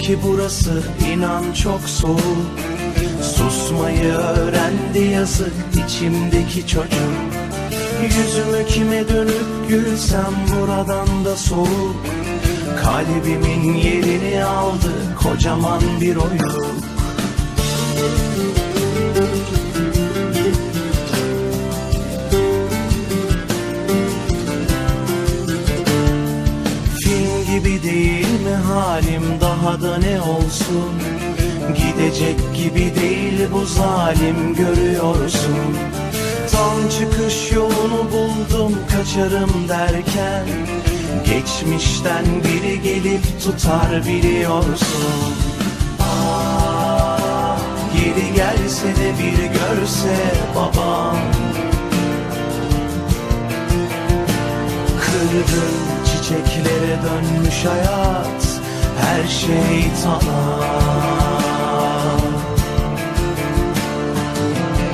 ki burası inan çok soğuk. Susmayı öğrendi yazık içimdeki çocuk. Yüzümü kime dönüp gülsem buradan da soğuk. Kalbimin yerini aldı kocaman bir oyun mi halim daha da ne olsun? Gidecek gibi değil bu zalim görüyorsun. Tam çıkış yolunu buldum kaçarım derken. Geçmişten biri gelip tutar biliyorsun. Ah geri gelse de bir görse babam. Kırgın çiçeklere dönmüş hayat Her şey tamam.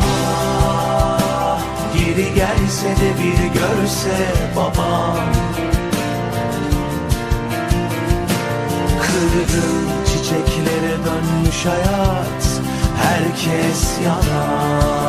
Ah, Geri gelse de bir görse babam. Kırgın çiçeklere dönmüş hayat Herkes yanar